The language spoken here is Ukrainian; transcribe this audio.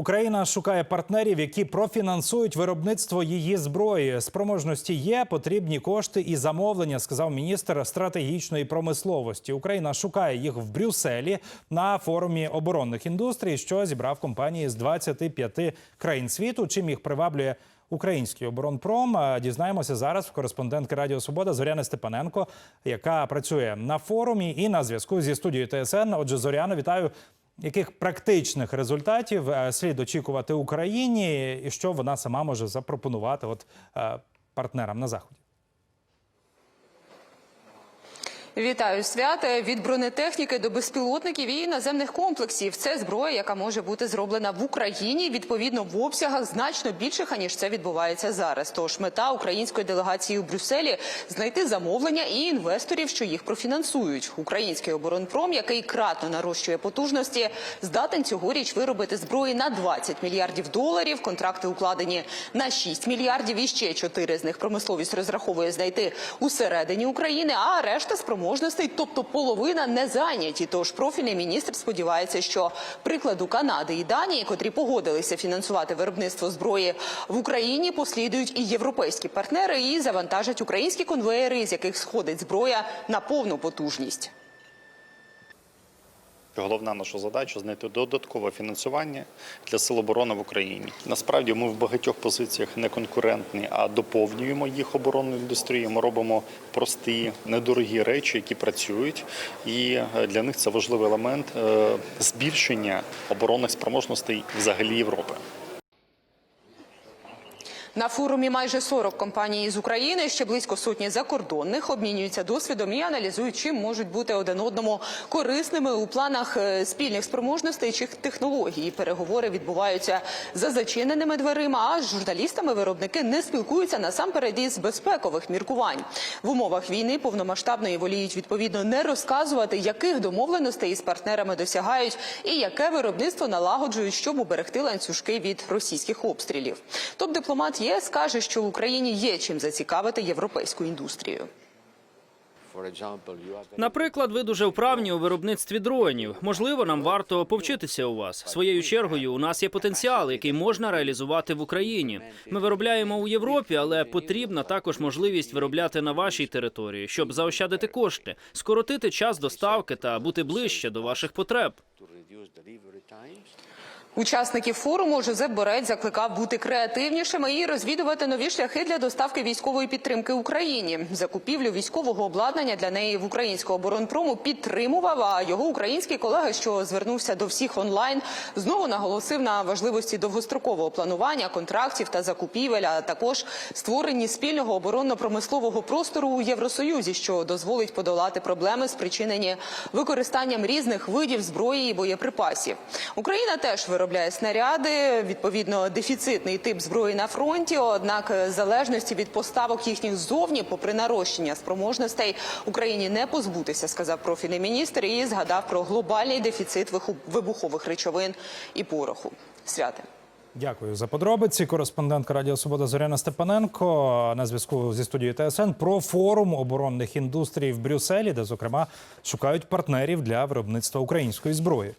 Україна шукає партнерів, які профінансують виробництво її зброї. Спроможності є, потрібні кошти і замовлення, сказав міністр стратегічної промисловості. Україна шукає їх в Брюсселі на форумі оборонних індустрій, що зібрав компанії з 25 країн світу. Чим їх приваблює український оборонпром? Дізнаємося зараз в кореспондентки Радіо Свобода Зоряни Степаненко, яка працює на форумі і на зв'язку зі студією ТСН. Отже, Зоряно, вітаю. Яких практичних результатів е, слід очікувати Україні, і що вона сама може запропонувати от е, партнерам на заході? Вітаю свята від бронетехніки до безпілотників і наземних комплексів. Це зброя, яка може бути зроблена в Україні відповідно в обсягах значно більших, аніж це відбувається зараз. Тож мета української делегації у Брюсселі знайти замовлення і інвесторів, що їх профінансують. Український оборонпром, який кратно нарощує потужності, здатен цьогоріч виробити зброї на 20 мільярдів доларів. Контракти укладені на 6 мільярдів. І ще 4 з них промисловість розраховує знайти усередині України, а решта спроможностей, тобто половина, не зайняті. Тож профільний міністр сподівається, що прикладу Канади і Данії, котрі погодилися фінансувати виробництво зброї в Україні, послідують і європейські партнери і завантажать українські конвеєри, з яких сходить зброя на повну потужність. Головна наша задача знайти додаткове фінансування для сил оборони в Україні. Насправді ми в багатьох позиціях не конкурентні, а доповнюємо їх оборонну індустрію. Ми робимо прості, недорогі речі, які працюють, і е, для них це важливий елемент е, збільшення оборонних спроможностей взагалі Європи. На форумі майже 40 компаній з України, ще близько сотні закордонних обмінюються досвідом і аналізують, чим можуть бути один одному корисними у планах е, спільних спроможностей чи технологій. Переговори відбуваються за зачиненими дверима. А з журналістами виробники не спілкуються насамперед із безпекових міркувань. В умовах війни повномасштабної воліють відповідно не розказувати, яких домовленостей із партнерами досягають і яке виробництво налагоджують, щоб уберегти ланцюжки від російських обстрілів. Топ-дипломат ЄС каже, що в Україні є чим зацікавити європейську індустрію. Наприклад, ви дуже вправні у виробництві дронів. Можливо, нам варто повчитися у вас. Своєю чергою, у нас є потенціал, який можна реалізувати в Україні. Ми виробляємо у Європі, але потрібна також можливість виробляти на вашій території, щоб заощадити кошти, скоротити час доставки та бути ближче до ваших потреб. Учасників форуму Жозеп Борець закликав бути креативнішими і розвідувати нові шляхи для доставки військової підтримки Україні. Закупівлю військового обладнання для неї в українського оборонпрому підтримував. А його український колега, що звернувся до всіх онлайн, знову наголосив на важливості довгострокового планування контрактів та закупівель, а також створенні спільного оборонно-промислового простору у Євросоюзі, що дозволить подолати проблеми, спричинені використанням різних видів зброї і боєприпасів. Україна теж виробляє снаряди, відповідно дефіцитний тип зброї на фронті. Однак е, залежності від поставок їхніх ззовні, попри нарощення спроможностей, Україні не позбутися, сказав профільний міністр і згадав про глобальний дефіцит вибухових речовин і пороху. Святе. Дякую за подробиці. Кореспондентка Радіо Свобода Зоряна Степаненко на зв'язку зі студією ТСН про форум оборонних індустрій в Брюсселі, де зокрема шукають партнерів для виробництва української зброї.